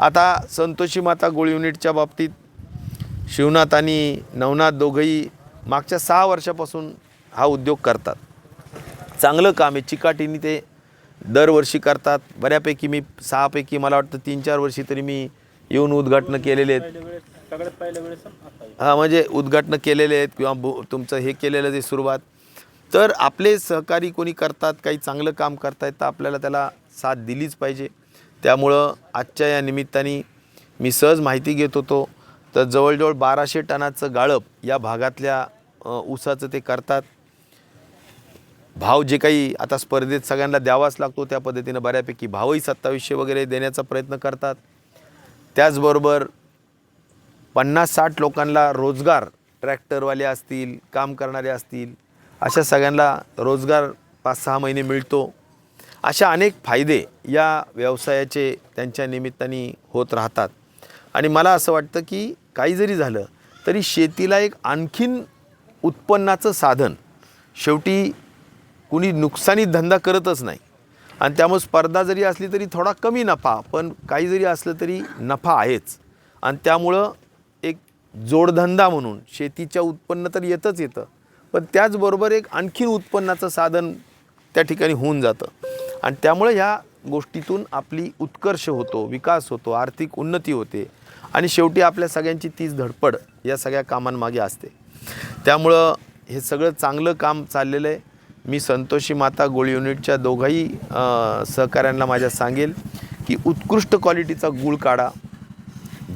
आता संतोषी माता गोळी युनिटच्या बाबतीत शिवनाथ आणि नवनाथ दोघंही मागच्या सहा वर्षापासून हा उद्योग करतात. चांगलं काम आहे. चिकाटीने ते दरवर्षी करतात. बऱ्यापैकी मी सहापैकी मला वाटतं तीन चार वर्षी तरी मी येऊन उद्घाटनं केलेले आहेत. हां म्हणजे उद्घाटनं केलेले आहेत किंवा बो तुमचं हे केलेलं आहे सुरुवात. तर आपले सहकारी कोणी करतात काही चांगलं काम करतायत तर आपल्याला त्याला साथ दिलीच पाहिजे. त्यामुळं आजच्या या निमित्ताने मी सहज माहिती घेत होतो. तर जवळजवळ बाराशे टनाचं गाळप या भागातल्या ऊसाचं ते करतात. भाव जे काही आता स्पर्धेत सगळ्यांना द्यावाच लागतो त्या पद्धतीनं बऱ्यापैकी भावही सत्तावीसशे वगैरे देण्याचा प्रयत्न करतात. त्याचबरोबर पन्नास साठ लोकांना रोजगार ट्रॅक्टरवाले असतील काम करणारे असतील अशा सगळ्यांना रोजगार पाच सहा महिने मिळतो. अशा अनेक फायदे या व्यवसायाचे त्यांच्या निमित्ताने होत राहतात. आणि मला असं वाटतं की काही जरी झालं तरी शेतीला एक आणखीन उत्पन्नाचं साधन शेवटी कुणी नुकसानीत धंदा करतच नाही. आणि त्यामुळे स्पर्धा जरी असली तरी थोडा कमी नफा पण काही जरी असलं तरी नफा आहेच. आणि त्यामुळं एक जोडधंदा म्हणून शेतीच्या उत्पन्न तर येतच येतं पण त्याचबरोबर एक आणखीन उत्पन्नाचं साधन त्या ठिकाणी होऊन जातं. आणि त्यामुळे ह्या गोष्टीतून आपली उत्कर्ष होतो विकास होतो आर्थिक उन्नती होते. आणि शेवटी आपल्या सगळ्यांची तीच धडपड या सगळ्या कामांमागे असते. त्यामुळं हे सगळं चांगलं काम चाललेलं आहे. मी संतोषी माता गोळी युनिटच्या दोघाही सहकाऱ्यांना माझ्या सांगेल की उत्कृष्ट क्वालिटीचा गूळ काढा.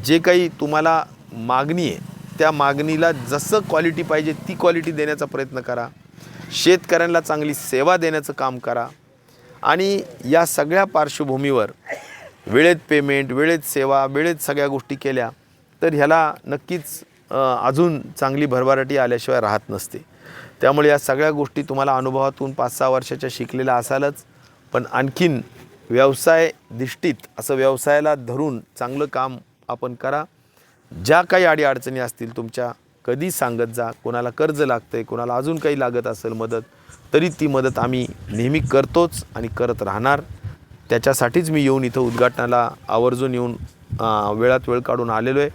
जे काही तुम्हाला मागणी आहे त्या मागणीला जसं क्वालिटी पाहिजे ती क्वालिटी देण्याचा प्रयत्न करा. शेतकऱ्यांना चांगली सेवा देण्याचं काम करा. आणि या सगळ्या पार्श्वभूमीवर वेळेत पेमेंट वेळेत सेवा वेळेत सगळ्या गोष्टी केल्या तर ह्याला नक्कीच अजून चांगली भरभराटी आल्याशिवाय राहत नसते. त्यामुळे या सगळ्या गोष्टी तुम्हाला अनुभवातून पाच सहा वर्षाच्या शिकलेल्या असालच पण आणखीन व्यवसाय दिष्टीत असं व्यवसायाला धरून चांगलं काम आपण करा. ज्या काही अडीअडचणी असतील तुमच्या कधी सांगत जा. कोणाला कर्ज लागतं आहे कोणाला अजून काही लागत असेल मदत तरी ती मदत आम्ही नेहमी करतोच आणि करत राहणार. त्याच्यासाठीच मी येऊन इथं उद्घाटनाला आवर्जून येऊन वेळात वेळ काढून आलेलो आहे.